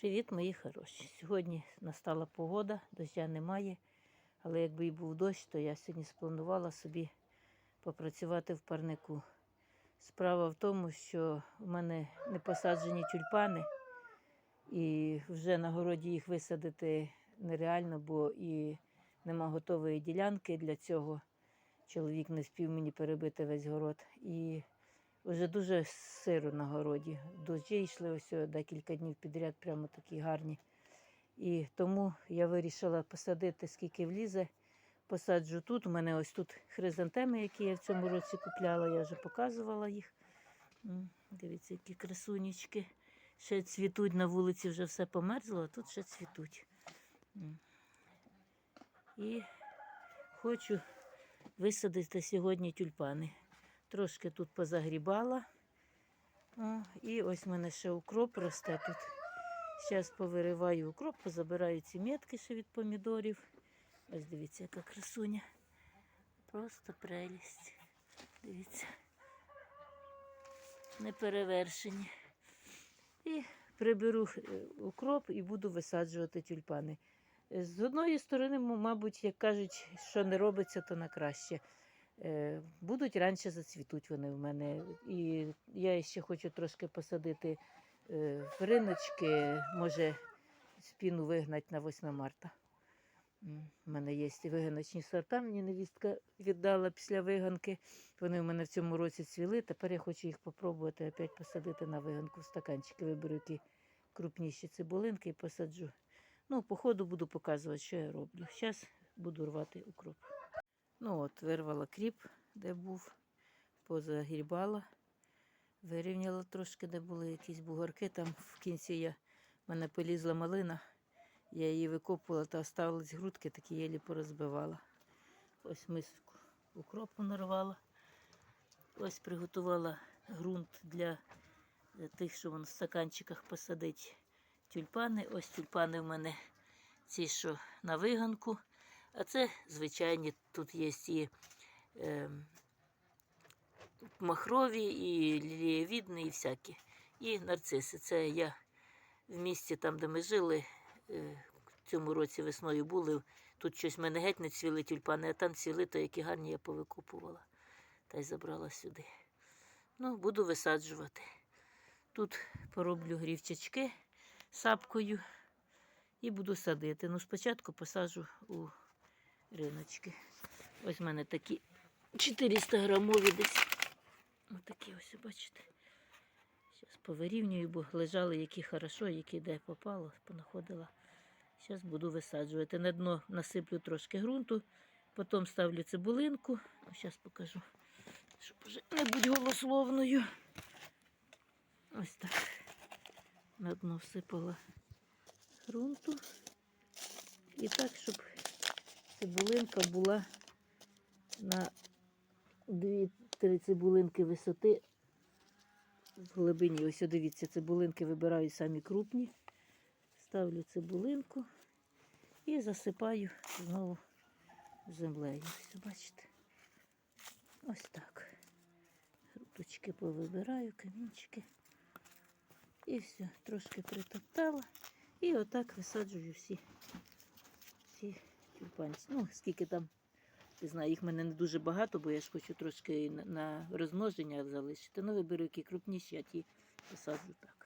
Привіт, мої хороші. Сьогодні настала погода, доща немає. Але якби і був дощ, то я сьогодні спланувала собі попрацювати в парнику. Справа в тому, що в мене не посаджені тюльпани, і вже на городі їх висадити нереально, бо і нема готової ділянки для цього. Чоловік не спів мені перебити весь город. І вже дуже сиро на городі. Дощі йшли ось декілька днів підряд, прямо такі гарні. І тому я вирішила посадити, скільки влізе. Посаджу тут. У мене ось тут хризантеми, які я в цьому році купляла, я вже показувала їх. Дивіться, які красунечки. Ще цвітуть на вулиці, вже все померзло, а тут ще цвітуть. І хочу висадити сьогодні тюльпани. Трошки тут позагрібала. О, і ось в мене ще укроп росте тут. Зараз повириваю укроп, позабираю ці метки ще від помідорів. Ось дивіться, яка красуня. Просто прелість. Дивіться. Неперевершені. І приберу е, укроп і буду висаджувати тюльпани. З одної сторони, мабуть, як кажуть, що не робиться, то на краще. Е, Будуть раніше зацвітуть вони в мене. І я ще хочу трошки посадити е, риночки, може спіну вигнати на 8 марта. У мене є виганочні сорта, мені невістка віддала після виганки. Вони в мене в цьому році цвіли. Тепер я хочу їх попробувати опять посадити на виганку в стаканчики. Виберу які крупніші цибулинки і посаджу. Ну, по ходу буду показувати, що я роблю. Зараз буду рвати укроп. Ну от, вирвала кріп, де був, позагрібала, вирівняла трошки, де були якісь бугорки. Там в кінці я, в мене полізла малина, я її викопувала та оставились грудки, такі єлі порозбивала. Ось миску укропу нарвала. Ось приготувала ґрунт для тих, що вон в стаканчиках посадить тюльпани. Ось тюльпани в мене ці, що на виганку. А це звичайні, тут є і е, махрові, і лілієвідні, і всякі. І нарциси. Це я в місті, там, де ми жили, е, в цьому році весною були. Тут щось в мене геть не цвіли тюльпани, а там цвіли, то які гарні я повикупувала. Та й забрала сюди. Ну, буду висаджувати. Тут пороблю грівчачки сапкою і буду садити. Ну, спочатку посаджу у риночки. Ось в мене такі 400 грамові десь. Ось такі ось, бачите. Зараз повирівнюю, бо лежали які хорошо, які де попало, понаходила. Зараз буду висаджувати. На дно насиплю трошки ґрунту, потім ставлю цибулинку. Зараз покажу, щоб вже не бути голословною. Ось так. На дно всипала ґрунту. І так, щоб цибулинка була на 2-3 цибулинки висоти в глибині. Ось дивіться, цибулинки вибираю самі крупні. Ставлю цибулинку і засипаю знову землею. Ось, бачите? Ось так. Грудочки повибираю, камінчики. І все, трошки притоптала. І отак висаджую всі, всі Ну, скільки там, не знаю, їх в мене не дуже багато, бо я ж хочу трошки на, на розмноження залишити. Ну, виберу які крупніші, а ті посаджу так.